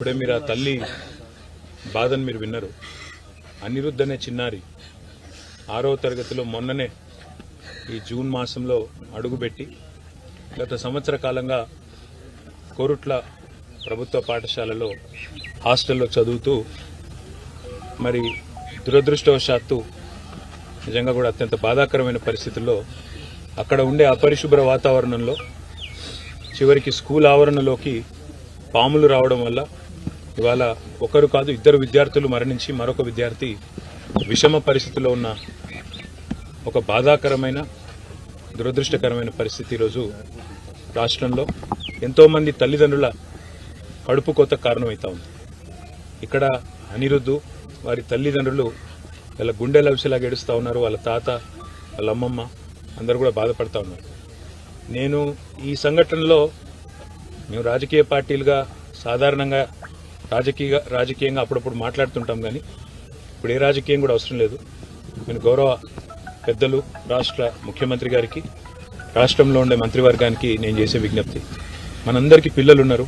ఇప్పుడే మీరు ఆ తల్లి బాధను మీరు విన్నారు. అనిరుద్ధ్ అనే చిన్నారి. ఆరవ తరగతిలో మొన్ననే ఈ జూన్ మాసంలో అడుగుపెట్టి గత సంవత్సర కాలంగా కోరుట్ల ప్రభుత్వ పాఠశాలలో హాస్టల్లో చదువుతూ మరి దురదృష్టవశాత్తు నిజంగా కూడా అత్యంత బాధాకరమైన పరిస్థితుల్లో అక్కడ ఉండే అపరిశుభ్ర వాతావరణంలో చివరికి స్కూల్ ఆవరణలోకి పాములు రావడం వల్ల ఇవాళ ఒకరు కాదు ఇద్దరు విద్యార్థులు మరణించి మరొక విద్యార్థి విషమ పరిస్థితిలో ఉన్న ఒక బాధాకరమైన దురదృష్టకరమైన పరిస్థితి ఈరోజు రాష్ట్రంలో. ఎంతోమంది తల్లిదండ్రుల కడుపు కోత కారణమవుతా ఉంది. ఇక్కడ అనిరుద్ధు వారి తల్లిదండ్రులు వాళ్ళ గుండె లవిసలాగా ఏడుస్తూ ఉన్నారు. వాళ్ళ తాత వాళ్ళ అమ్మమ్మ అందరూ కూడా బాధపడతా ఉన్నారు. నేను ఈ సంఘటనలో మేము రాజకీయ పార్టీలుగా సాధారణంగా రాజకీయ రాజకీయంగా అప్పుడప్పుడు మాట్లాడుతుంటాం కానీ ఇప్పుడు ఏ రాజకీయం కూడా అవసరం లేదు. నేను గౌరవ పెద్దలు రాష్ట్ర ముఖ్యమంత్రి గారికి రాష్ట్రంలో ఉండే మంత్రివర్గానికి నేను చేసే విజ్ఞప్తి. మనందరికీ పిల్లలు ఉన్నారు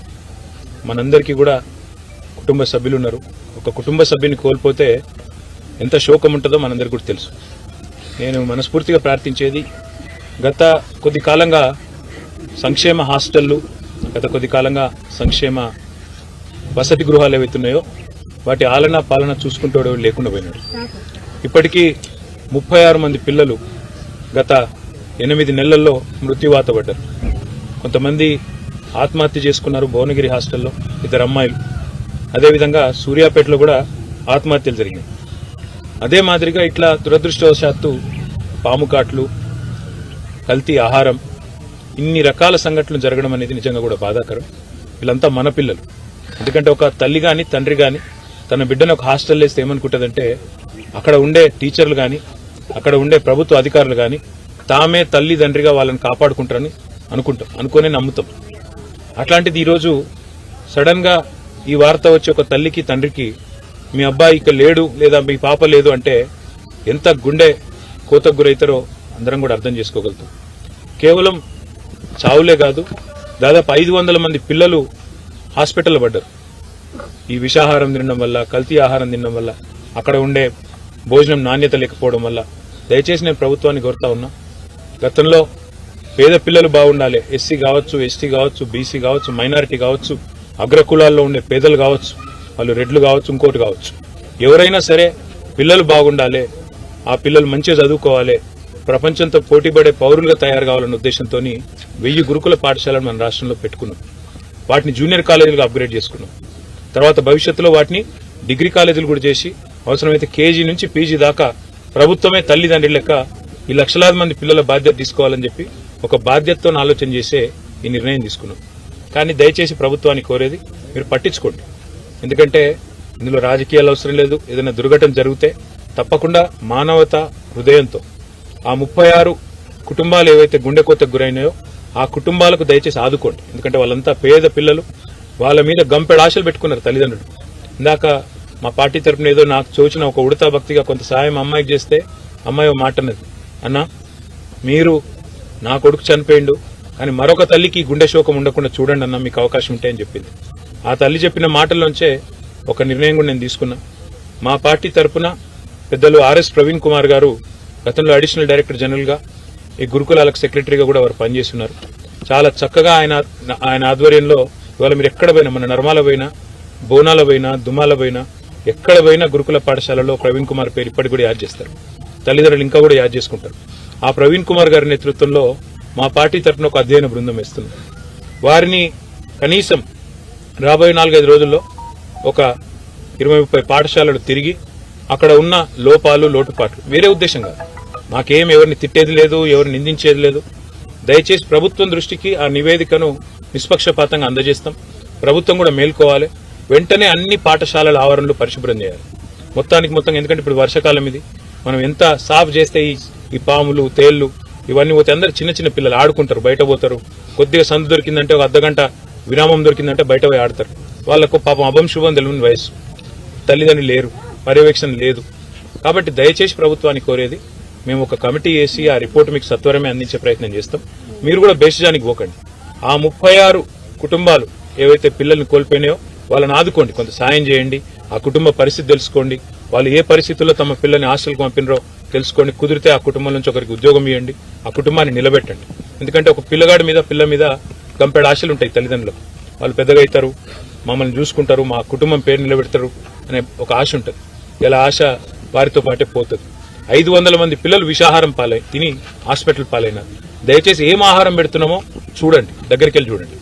మనందరికీ కూడా కుటుంబ సభ్యులు ఉన్నారు ఒక కుటుంబ సభ్యుని కోల్పోతే ఎంత శోకం ఉంటుందో మనందరికీ కూడా తెలుసు. నేను మనస్ఫూర్తిగా ప్రార్థించేది గత కొద్ది కాలంగా సంక్షేమ హాస్టళ్ళు గత కొద్ది కాలంగా సంక్షేమ వసతి గృహాలు ఏవైతున్నాయో వాటి ఆలన పాలన చూసుకుంటూ లేకుండా పోయినాడు. ఇప్పటికీ ముప్పై ఆరు మంది పిల్లలు గత ఎనిమిది నెలల్లో మృత్యువాత పడ్డారు. కొంతమంది ఆత్మహత్య చేసుకున్నారు భువనగిరి హాస్టల్లో ఇద్దరు అమ్మాయిలు. అదేవిధంగా సూర్యాపేటలో కూడా ఆత్మహత్యలు జరిగినాయి. అదే మాదిరిగా ఇట్లా దురదృష్టవశాత్తు పాము కాట్లు కల్తీ ఆహారం ఇన్ని రకాల సంఘటనలు జరగడం అనేది నిజంగా కూడా బాధాకరం. వీళ్ళంతా మన పిల్లలు. ఎందుకంటే ఒక తల్లి కానీ తండ్రి కానీ తన బిడ్డను ఒక హాస్టల్ వేస్తే ఏమనుకుంటుందంటే అక్కడ ఉండే టీచర్లు కానీ అక్కడ ఉండే ప్రభుత్వ అధికారులు కానీ తామే తల్లి తండ్రిగా వాళ్ళని కాపాడుకుంటారని అనుకుంటాం అనుకునే నమ్ముతాం. అట్లాంటిది ఈరోజు సడన్గా ఈ వార్త వచ్చి ఒక తల్లికి తండ్రికి మీ అబ్బాయి ఇక లేడు లేదా మీ పాప లేదు అంటే ఎంత గుండె కోతకు గురైతారో అందరం కూడా అర్థం చేసుకోగలుగుతాం. కేవలం చావులే కాదు దాదాపు ఐదు వందల మంది పిల్లలు హాస్పిటల్లో పడ్డారు. ఈ విషాహారం తినడం వల్ల కల్తీ ఆహారం తినడం వల్ల అక్కడ ఉండే భోజనం నాణ్యత లేకపోవడం వల్ల దయచేసి నేను ప్రభుత్వాన్ని కోరుతా ఉన్నా. గతంలో పేద పిల్లలు బాగుండాలి. ఎస్సీ కావచ్చు ఎస్టీ కావచ్చు బీసీ కావచ్చు మైనారిటీ కావచ్చు అగ్రకులాల్లో ఉండే పేదలు కావచ్చు వాళ్ళు రెడ్లు కావచ్చు ఇంకోటి కావచ్చు. ఎవరైనా సరే పిల్లలు బాగుండాలి. ఆ పిల్లలు మంచిగా చదువుకోవాలి. ప్రపంచంతో పోటీపడే పౌరులుగా తయారు కావాలన్న ఉద్దేశంతో వెయ్యి గురుకుల పాఠశాలను మన రాష్ట్రంలో పెట్టుకున్నాం. వాటిని జూనియర్ కాలేజీలుగా అప్గ్రేడ్ చేసుకున్నాం. తర్వాత భవిష్యత్తులో వాటిని డిగ్రీ కాలేజీలు కూడా చేసి అవసరమైతే కేజీ నుంచి పీజీ దాకా ప్రభుత్వమే తల్లిదండ్రి లెక్క ఈ లక్షలాది మంది పిల్లల బాధ్యత తీసుకోవాలని చెప్పి ఒక బాధ్యతతో ఆలోచన చేసే ఈ నిర్ణయం తీసుకున్నాం. కానీ దయచేసి ప్రభుత్వాన్ని కోరేది మీరు పట్టించుకోండి. ఎందుకంటే ఇందులో రాజకీయాలు అవసరం లేదు ఏదైనా దుర్ఘటన జరిగితే తప్పకుండా మానవత హృదయంతో ఆ ముప్పై ఆరు కుటుంబాలు ఏవైతే గుండెకోతకు గురైనాయో ఆ కుటుంబాలకు దయచేసి ఆదుకోండి. ఎందుకంటే వాళ్ళంతా పేద పిల్లలు. వాళ్ళ మీద గంపెడు ఆశలు పెట్టుకున్నారు తల్లిదండ్రులు. ఇందాక మా పార్టీ తరపున ఏదో నాకు చూచిన ఒక ఉడతా భక్తిగా కొంత సాయం అమ్మాయికి చేస్తే అమ్మాయి ఓ మాట అన్నది. అన్నా మీరు నా కొడుకు చనిపోయిండు కానీ మరొక తల్లికి గుండె శోకం ఉండకుండా చూడండి అన్న మీకు అవకాశం ఉంటే అని చెప్పింది. ఆ తల్లి చెప్పిన మాటల్లోంచే ఒక నిర్ణయం కూడా నేను తీసుకున్నా. మా పార్టీ తరపున పెద్దలు ఆర్ఎస్ ప్రవీణ్ కుమార్ గారు గతంలో అడిషనల్ డైరెక్టర్ జనరల్గా ఈ గురుకులాలకు సెక్రటరీగా కూడా వారు పనిచేస్తున్నారు. చాలా చక్కగా ఆయన ఆయన ఆధ్వర్యంలో ఇవాళ మీరు ఎక్కడ పోయినా మన నర్మాల పోయినా బోనాల పోయినా దుమాల పోయినా ఎక్కడ పోయినా గురుకుల పాఠశాలలో ప్రవీణ్ కుమార్ పేరు ఇప్పటికి కూడా యాద్ చేస్తారు. తల్లిదండ్రులు ఇంకా కూడా యాద్ చేసుకుంటారు. ఆ ప్రవీణ్ కుమార్ గారి నేతృత్వంలో మా పార్టీ తరఫున ఒక అధ్యయన బృందం వేస్తుంది. వారిని కనీసం రాబోయే నాలుగైదు రోజుల్లో ఒక ఇరవై ముప్పై పాఠశాలలు తిరిగి అక్కడ ఉన్న లోపాలు లోటుపాట్లు వేరే ఉద్దేశం కాదు. మాకేం ఎవరిని తిట్టేది లేదు ఎవరిని నిందించేది లేదు. దయచేసి ప్రభుత్వం దృష్టికి ఆ నివేదికను నిష్పక్షపాతంగా అందజేస్తాం. ప్రభుత్వం కూడా మేల్కోవాలి. వెంటనే అన్ని పాఠశాలల ఆవరణలు పరిశుభ్రం చేయాలి. మొత్తానికి మొత్తం ఎందుకంటే ఇప్పుడు వర్షాకాలం ఇది. మనం ఎంత సాఫ్ చేస్తే ఈ ఈ పాములు తేళ్ళు ఇవన్నీ పోతే అందరు చిన్న చిన్న పిల్లలు ఆడుకుంటారు బయట పోతారు. కొద్దిగా సందు దొరికిందంటే ఒక అర్ధగంట విరామం దొరికిందంటే బయట పోయి ఆడతారు. వాళ్ళకు పాపం అభం శుభం తెలియని వయసు తల్లిదండ్రులు లేరు. పర్యవేక్షణ లేదు. కాబట్టి దయచేసి ప్రభుత్వాన్ని కోరేది మేము ఒక కమిటీ వేసి ఆ రిపోర్ట్ మీకు సత్వరమే అందించే ప్రయత్నం చేస్తాం. మీరు కూడా బేసిజానికి పోకండి. ఆ ముప్పై ఆరు కుటుంబాలు ఏవైతే పిల్లల్ని కోల్పోయినాయో వాళ్ళని ఆదుకోండి. కొంత సాయం చేయండి. ఆ కుటుంబ పరిస్థితి తెలుసుకోండి. వాళ్ళు ఏ పరిస్థితుల్లో తమ పిల్లని హాస్టల్కి పంపినరో తెలుసుకోండి. కుదిరితే ఆ కుటుంబం నుంచి ఒకరికి ఉద్యోగం ఇవ్వండి. ఆ కుటుంబాన్ని నిలబెట్టండి. ఎందుకంటే ఒక పిల్లగాడి మీద పిల్ల మీద గంపెడు ఆశలు ఉంటాయి తల్లిదండ్రులకు. వాళ్ళు పెద్దగా అవుతారు. మమ్మల్ని చూసుకుంటారు. మా కుటుంబం పేరు నిలబెడతారు అనే ఒక ఆశ ఉంటుంది. ఇలా ఆశ వారితో పాటే పోతుంది. ఐదు వందల మంది పిల్లలు విషాహారం పాలై తిని హాస్పిటల్ పాలైనారు. దయచేసి ఏం ఆహారం పెడుతున్నామో చూడండి. దగ్గరికి వెళ్ళి చూడండి.